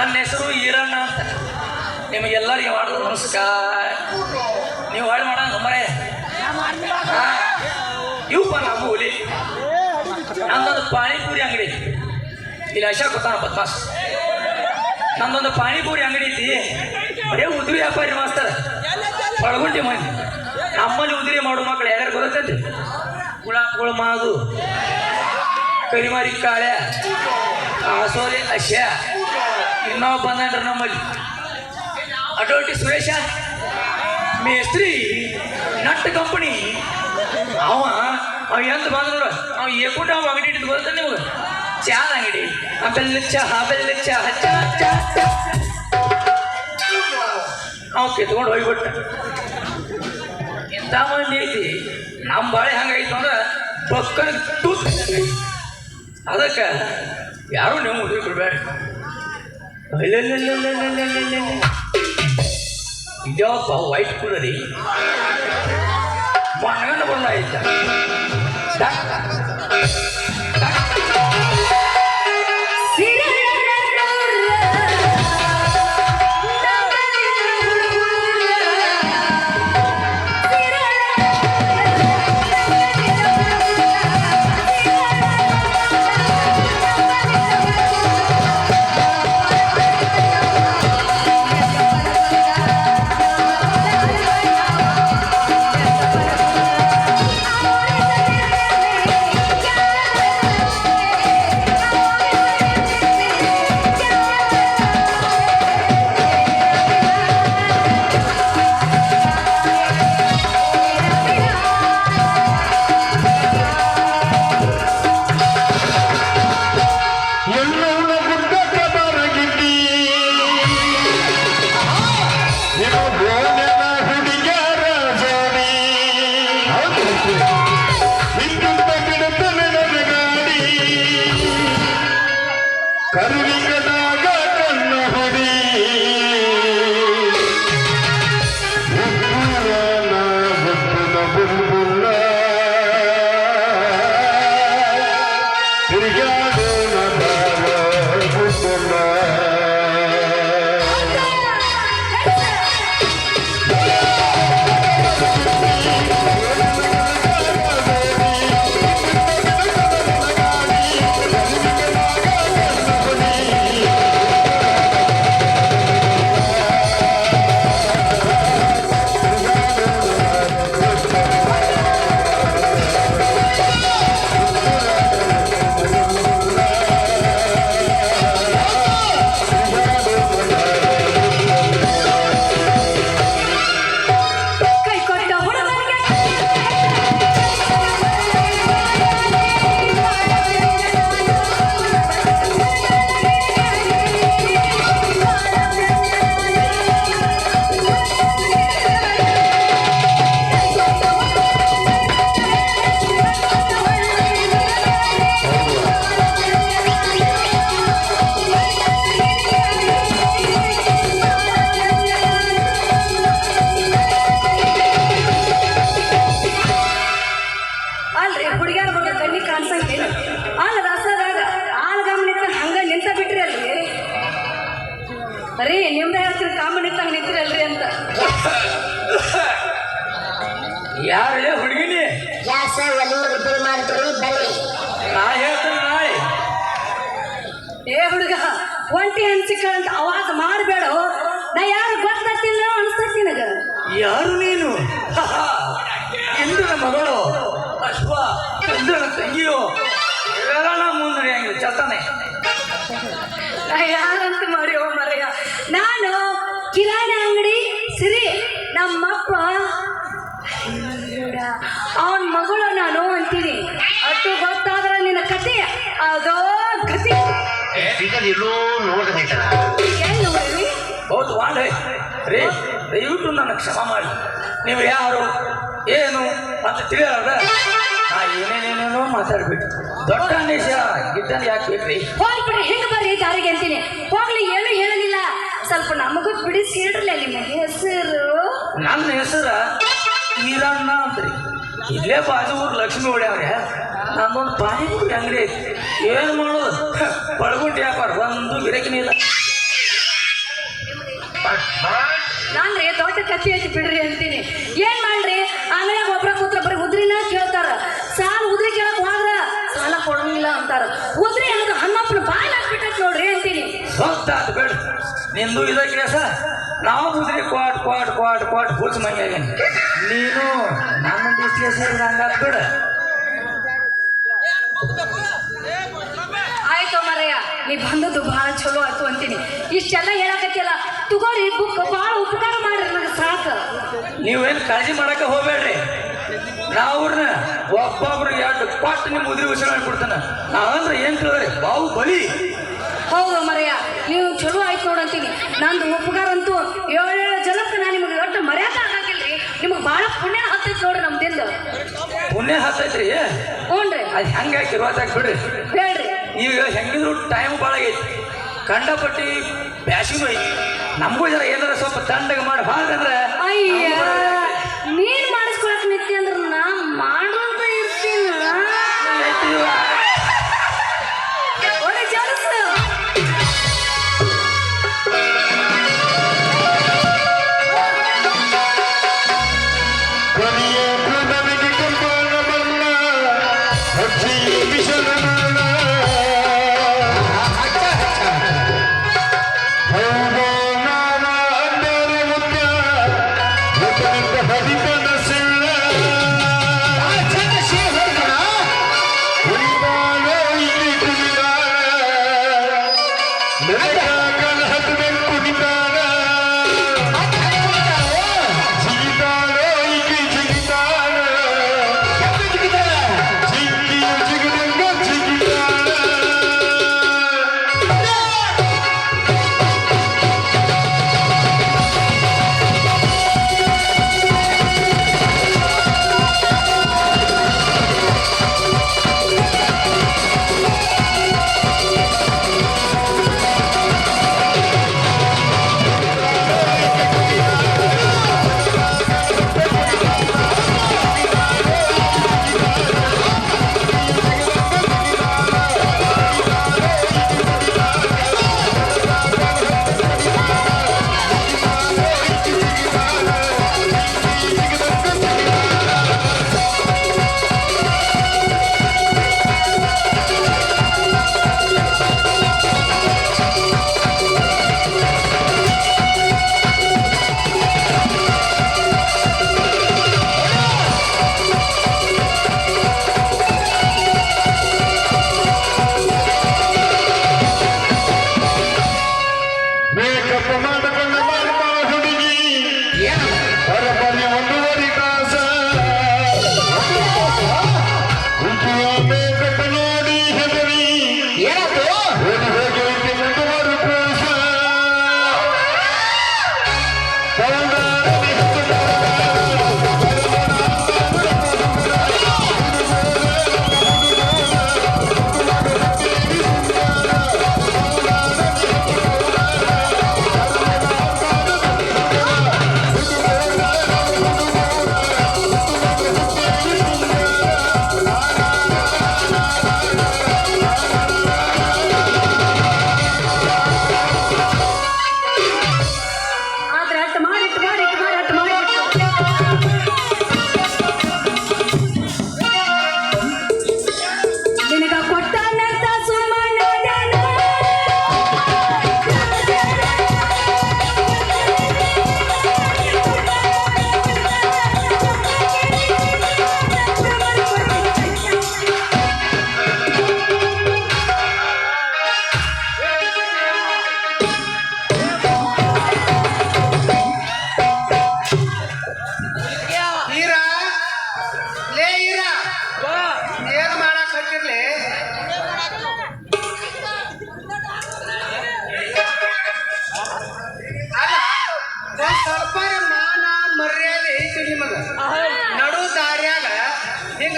ನನ್ನ ಹೆಸರು ಈರಣ್ಣ. ಅಂತ ನಿಮಗೆಲ್ಲರಿಗೆ ಮಾಡಿದ್ರು ನಮಸ್ಕಾರ. ನೀವು ಹಾಳು ಮಾಡೋಣ ಮರೆ ಇವಪ್ಪ ನಮ್ಮ ಹುಲಿ. ನಂದೊಂದು ಪಾನಿಪುರಿ ಅಂಗಡಿ. ಇಲ್ಲಿ ಅಶೋಕ್ ಗೊತ್ತಾನ ಬದ್ಮಾಸ್. ನಂದೊಂದು ಪಾನಿಪುರಿ ಅಂಗಡಿ ಐತಿ. ಬರೇ ಉದ್ರಿ ವ್ಯಾಪಾರಿ ಮಾಸ್ತರ್. ಒಳಗುಂಟಿ ಮನೆ. ನಮ್ಮಲ್ಲಿ ಉದ್ರಿ ಮಾಡೋ ಮಕ್ಕಳು ಯಾರ್ಯಾರು ಗೊತ್ತೈತಿ ಗುಳಾಪ್ಗಳು ಮಾದು. ಕರಿಮಾರಿ ಕಾಳೆ. ಆಸೋಲಿ ಅಶ್ಯ. ಇನ್ನೊಬ್ಬ ಬಂದನ್ರಿ ನಮ್ಮಲ್ಲಿ. ಅಡೋಟಿ ಸುರೇಶ ಮೇಸ್ತ್ರಿ ನಟ್ ಕಂಪನಿ ಅವ ಅವ ಎಂತ ಬಂದ್ರು ಅವ ಏಕೂಟ ಅವ ಅಂಗಡಿ ಇಟ್ಟು ಬರುತ್ತೆ ನಿಮ್ಗೆ. ಚಹಾ ಅಂಗಡಿ. ಬೆಲ್ಲ ಚಹಾ ಬೆಲ್ಲ ಚಹಾ ಚಹಾ ಚಹಾ ಅವ ಕಿತ್ಕೊಂಡು ಹೋಗ್ಬಿಟ್ಟ. ಇಂಥ ಮಂದಿ ಐತಿ? ನಮ್ಮ ಬಾಳೆ ಹಂಗಾಯ್ತು ಅಂದ್ರೆ ಪಕ್ಕನ ತೂತ್. ಅದಕ್ಕೆ ಯಾರು ನೀವು ಹುಡುಗಿ ಬಿಡ್ಬೇಡ जेव्हा भाऊ वाईट कुठं रे वांगण बोलायचा ಯಾರೇ ಹುಡುಗಿನಿ? ಗ್ಯಾಸ್ ಒಲಿ ರಿಪೇರಿ ಮಾಡ್ತೀರಿ ಬನ್ನಿ. ನಾ ಹೇಳ್ತೇನೆ ನಾಳೆ ಏ ಹುಡುಗ ಒಂಟಿ ಹಂಚಿಕಂತ ಅವಾಗ ಮಾಡಬೇಡ. ನಾ ಯಾರು ಗೊತ್ತಿಲ್ಲ ಅನ್ಸ್ತೈತಿ ನಿನಗ? ಯಾರು ನೀನು? ಇಂದ್ರನ ಮಗಳು? ಅಶ್ವ ಇಂದ್ರನ ತಂಗಿಯೋ? ಇವೆಲ್ಲ ಮುಂದೆ ಹಂಗೆ ಚತನೆ ನಾ ಯಾರಂತ ಮಾಡಿ ಓ ಮರೆಯ. ನಾನು ಕಿರಾಣಿ ಅಂಗಡಿ ಸಿರಿ ನಮ್ಮಪ್ಪ ಅವನ ಮಗಳು ನಾನು ಅಂತೀನಿ. ಅಷ್ಟು ಗೊತ್ತಾದ್ರೆ ನಿನ್ನ ಕತೆ ಅದೋ ಗತಿ ಎಲ್ಲೋ ನೋಡಬೇಕಲ್ಲ ಎಲ್ಲಿ ನೋಡ್ರಿ? ಹೌದು ವಾಂಡೆ ರೀ ದಯವಿಟ್ಟು ನನ್ನ ಕ್ಷಮ ಮಾಡಿ. ನೀವು ಯಾರು ಏನು ಅಂತ ತಿಳಿಯಲ್ಲ ನಾ ಏನೇನೇನೇನೋ ಮಾತಾಡ್ಬಿಟ್ಟು. ದೊಡ್ಡ ಅನೇಶ ಗಿಡ್ಡನ್ ಯಾಕೆ ಬೇಕ್ರಿ? ಹೋಗ್ಬಿಡ್ರಿ ಹಿಂಗೆ ಬರ್ರಿ ದಾರಿಗೆ ಅಂತೀನಿ. ಹೋಗ್ಲಿ ಏನು ಹೇಳಲಿಲ್ಲ. ಸ್ವಲ್ಪ ನಮಗೂ ಬಿಡಿಸಿ ಹೇಳ್ರಲ್ಲ ನಿಮ್ಮ ಹೆಸರು. ನನ್ನ ಹೆಸರ? ಈರಣ್ಣ ಅಂತ್ರಿ ಇಲ್ಲೇ ಬಾಜು ಊರು ಲಕ್ಷ್ಮಿ ಹೊಡ್ಯಾವ್ರೆ. ನಂದೊಂದು ಪಾನಿಪುರಿ ಅಂಗಡಿ ಐತಿ. ಏನು ಮಾಡೋದು? ಬಳಗುಂಟಿ ವ್ಯಾಪಾರ ಒಂದು ಗಿರಕಿನ ಇಲ್ಲ. ನಾನ್ರಿ ದೊಡ್ಡ ಕತ್ತಿ ಐತಿ ಬಿಡ್ರಿ ಅಂತೀನಿ. ಏನ್ ಮಾಡ್ರಿ? ಆಮೇಲೆ ಒಬ್ರ ಕೂತ್ರ ಬರೀ ಉದ್ರಿನ ಕೇಳ್ತಾರ. ಸಾಲ ಉದ್ರಿ ಕೇಳಕ್ ಹೋದ್ರ ಸಾಲ ಕೊಡಂಗಿಲ್ಲ ಅಂತಾರ. ಉದ್ರಿ ಅನ್ನೋದು ಹಣ್ಣಪ್ಪನ ಬಾಯ್ ಹಾಕ್ಬಿಟ್ಟ ನೋಡ್ರಿ ಅಂತೀನಿ. ಆತು ಬೇಡ. ನಿಂದು ಇದ ಕೇಸ. ನಾವು ಮುದ್ರಿ ಕ್ವಾಟ್ ಕ್ವಾಟ್ ಕ್ವಾಟ್ ಕ್ವಾಟ್ ಹುಚ್ಚ ಮಂಗ್ಯಾಗೇನಿ ನೀನು ನನ್ನ ಬಿಸ್ನೆಸ್ ಹಂಗಾತ್ ಬೇಡ. ಆಯ್ತು ಮರಯ್ಯ ನೀ ಬಂದದ್ದು ಬಹಳ ಚಲೋ ಆಯ್ತು ಅಂತೀನಿ. ಇಷ್ಟೆಲ್ಲ ಹೇಳಕತ್ತಿಲ್ಲ ತಗೋರಿ ಬುಕ್ ಬಹಳ ಉಪಕಾರ ಮಾಡ್ರಿ ನನಗೆ ಸಾಕು. ನೀವೇನು ಕಾಳಜಿ ಮಾಡಕ್ಕೆ ಹೋಗ್ಬೇಡ್ರಿ. ನಾವ್ರನ್ನ ಒಬ್ಬೊಬ್ರು ಎರಡು ಕೊಟ್ಟು ನಿಮ್ಮ ಉದ್ರಿ ಉಸಿರು ನಾ ನಾವಂದ್ರೆ ಏನ್ ತಿಳಿದ್ರಿ? ಬಾವು ಬಲಿ ಹೌದು ಮರಯ್ಯ ನೀವು ಚಲೋ ಆಯ್ತು ನೋಡಂತೀನಿ ನಂದು ಉಪಕಾರ ಅಂತೂ ಏಳೇಳು ಜನಕ್ಕೆ ನಾನು ನಿಮಗೆ ಒಟ್ಟು ಮರ್ಯಾದ ಆಗಿಲ್ರಿ ನಿಮಗೆ ಭಾಳ ಪುಣ್ಯ ಹತ್ತೈತಿ ನೋಡ್ರಿ ನಮ್ದಿಂದ ಪುಣ್ಯ ಹತ್ತೈತ್ರಿ? ರೀ. ಅದು ಹೆಂಗೆ ಹಾಕಿ ಇರುವತ್ತಾಗ ಬಿಡ್ರಿ. ಹೇಳ್ರಿ. ಈಗ ಹೆಂಗಿದ್ರು ಟೈಮ್ ಭಾಳ ಆಗೈತಿ. ಕಂಡಪಟ್ಟಿ ಬ್ಯಾಸಿನೂ ಐತಿ. ನಮಗೂ ಜರ ಏನಾರ ಸ್ವಲ್ಪ ತಣ್ಣಗೆ ಮಾಡಿ. ಅಂದ್ರೆ ಅಯ್ಯ ನೀನ್ ಮಾಡಿಸ್ಕೊಳಕ್ ನಿತ್ಯ ಅಂದ್ರೆ ನಾ ಮಾಡೋದ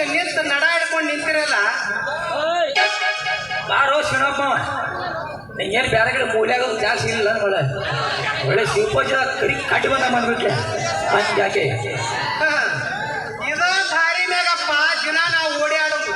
ನಿಂತ ನಿಂತು ನಡ ಹಿಡ್ಕೊಂಡು ನಿಂತಿರಲ್ಲ ಬಾರೋ ಶಿವಪ್ಪ ಏನು ಬೇರೆ ಕಡೆ ಮೂಲ್ಯಾಗ ಜಾಸ್ತಿ ಇಲ್ಲ ನೋಡ ಒಳ್ಳೆ ಶಿವಪೂಜ ಕರಿ ಕಟ್ಟಿ ಬಂದ ಬಂದ್ಬಿಟ್ಲೆ ಅಂತ ಯಾಕೆ? ಇದ ದಾರಿ ಮ್ಯಾಗಪ್ಪ ದಿನ ನಾವು ಓಡಿ ಆಡೋದು.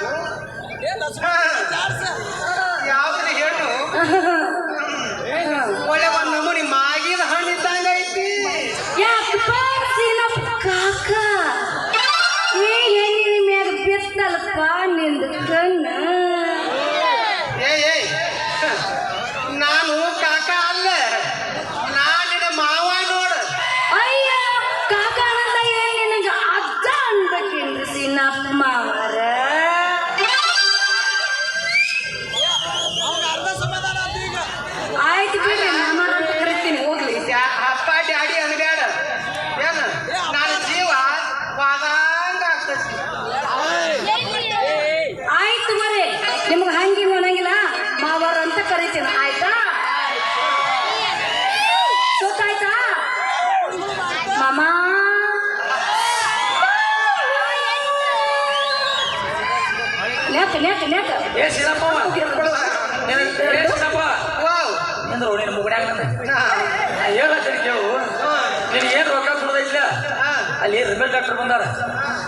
ರಿಬೆಲ್ ಡಾಕ್ಟರ್ ಬಂದಾರ.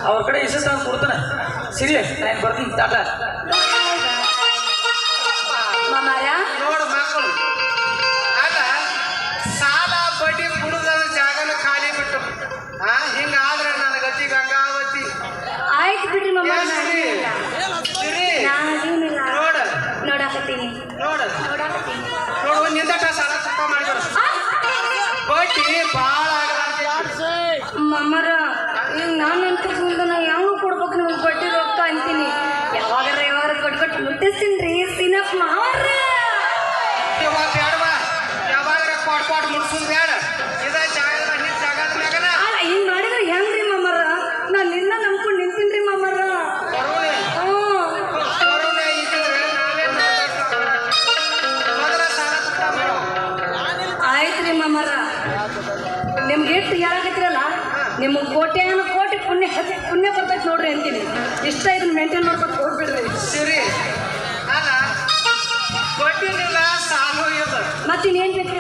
ಅವ್ರ ಕಡೆ ಇಷ್ಟ ಕೊಡ್ತಾನೆ. ಸಿಗ್ಲಿ ನಾನು ಬರ್ತೀನಿ ತಾಟ ನೋಡು ಮಕ್ಕಳು. ಆಗ ಸಾಲ ಬಡ್ಡಿ ಕುಡಿದ ಜಾಗನ ಖಾಲಿ ಬಿಟ್ಟು. ಹಾ ಹಿಂಗಾದ್ರೆ ನನ್ನ ಗತಿ ಗಂಗಾವತಿ. ಆಯ್ತು ಬಿಡ್ರಿ ನೋಡ. ನೋಡಾಕತ್ತೀನಿ ನೋಡ. ನೋಡಾಕತ್ತೀನಿ ನೋಡು ನಿಂದಟ ಸಾಲ ಚುಪ್ಪ ಮಾಡಿದ್ರು ಬಡ್ಡಿ ಭಾಳ ಮಮ್ಮರ ನಾನು ಅಂತ ಮುಂದೆ ನಾವು ಯಾವ ಇಷ್ಟ ಇದನ್ನ ಮೇಂಟೈನ್ ಮಾಡ್ಕೊತ ಹೋಗ್ಬಿಡ್ರಿ. ಸಿರಿ. ಅಲ್ಲ ಕೊಟ್ಟಿನಿಲ್ಲ ಸಾಲು ಇದ. ಮತ್ತಿನ್ನೇನ್ ಬೇಕು